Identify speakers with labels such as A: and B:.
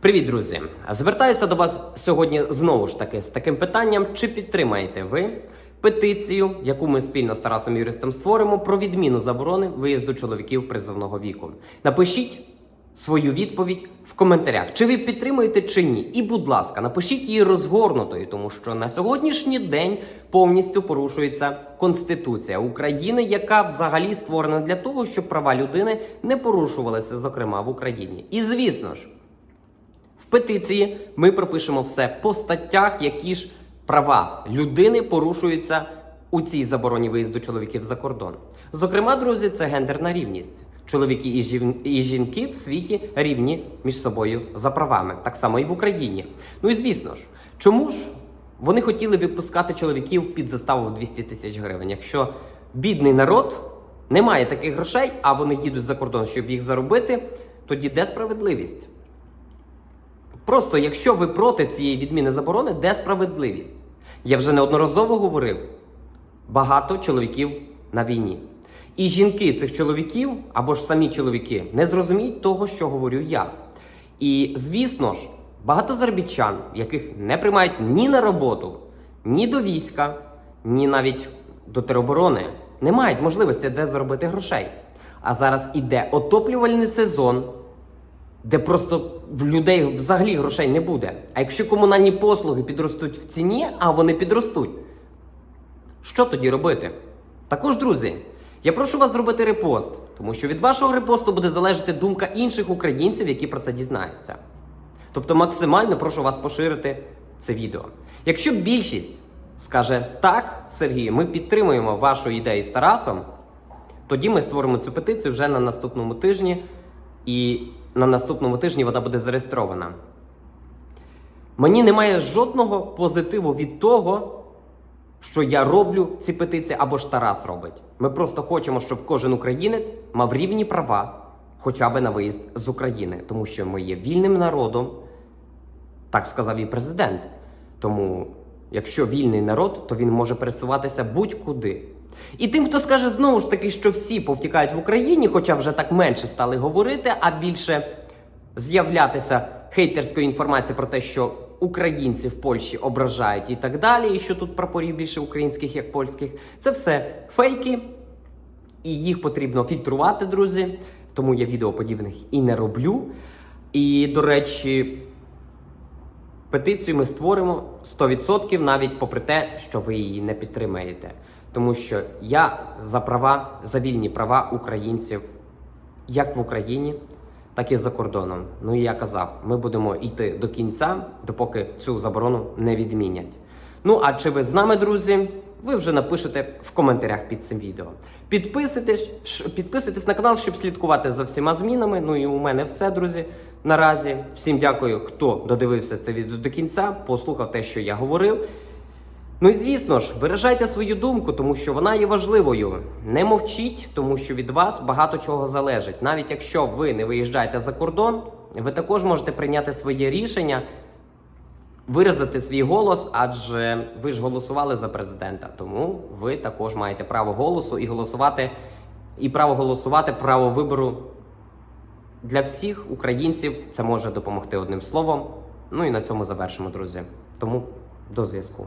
A: Привіт, друзі! Звертаюся до вас сьогодні знову ж таки з таким питанням: чи підтримаєте ви петицію, яку ми спільно з Тарасом Юристом створимо про відміну заборони виїзду чоловіків призовного віку? Напишіть свою відповідь в коментарях, чи ви підтримуєте чи ні. І, будь ласка, напишіть її розгорнутою, тому що на сьогоднішній день повністю порушується Конституція України, яка взагалі створена для того, щоб права людини не порушувалися, зокрема в Україні. І звісно ж. Петиції ми пропишемо все по статтях, які ж права людини порушуються у цій забороні виїзду чоловіків за кордон. Зокрема, друзі, це гендерна рівність. Чоловіки і, жін... і жінки в світі рівні між собою за правами, так само і в Україні. Ну і звісно ж, чому ж вони хотіли випускати чоловіків під заставу в 200 тисяч гривень, якщо бідний народ не має таких грошей, а вони їдуть за кордон, щоб їх заробити, тоді де справедливість? Просто якщо ви проти цієї відміни заборони, де справедливість? Я вже неодноразово говорив: багато чоловіків на війні. І жінки цих чоловіків або ж самі чоловіки не зрозуміють того, що говорю я. І звісно ж, багато заробітчан, яких не приймають ні на роботу, ні до війська, ні навіть до тероборони, не мають можливості де заробити грошей. А зараз іде отоплювальний сезон де просто в людей взагалі грошей не буде. А якщо комунальні послуги підростуть в ціні, а вони підростуть, що тоді робити? Також, друзі, я прошу вас зробити репост, тому що від вашого репосту буде залежати думка інших українців, які про це дізнаються. Тобто максимально прошу вас поширити це відео. Якщо більшість скаже так, Сергій, ми підтримуємо вашу ідею з Тарасом, тоді ми створимо цю петицію вже на наступному тижні, і на наступному тижні вона буде зареєстрована. Мені немає жодного позитиву від того, що я роблю ці петиції або ж Тарас робить. Ми просто хочемо, щоб кожен українець мав рівні права хоча б на виїзд з України, тому що ми є вільним народом, так сказав і президент. Тому, якщо вільний народ, то він може пересуватися будь-куди. І тим, хто скаже знову ж таки, що всі повтікають в Україні, хоча вже так менше стали говорити, а більше з'являтися хейтерської інформації про те, що українці в Польщі ображають і так далі, і що тут прапорів більше українських, як польських, це все фейки, і їх потрібно фільтрувати, друзі. Тому я відео подібних і не роблю. І, до речі, Петицію ми створимо 100% навіть попри те, що ви її не підтримаєте. Тому що я за права, за вільні права українців як в Україні, так і за кордоном. Ну і я казав, ми будемо йти до кінця, допоки цю заборону не відмінять. Ну а чи ви з нами, друзі? Ви вже напишете в коментарях під цим відео. Підписуйтесь, підписуйтесь на канал, щоб слідкувати за всіма змінами. Ну і у мене все, друзі. Наразі всім дякую, хто додивився це відео до кінця, послухав те, що я говорив. Ну і звісно ж, виражайте свою думку, тому що вона є важливою. Не мовчіть, тому що від вас багато чого залежить. Навіть якщо ви не виїжджаєте за кордон, ви також можете прийняти своє рішення, виразити свій голос, адже ви ж голосували за президента. Тому ви також маєте право голосу і голосувати, і право голосувати, право вибору для всіх українців. Це може допомогти одним словом. Ну і на цьому завершимо, друзі. Тому до зв'язку.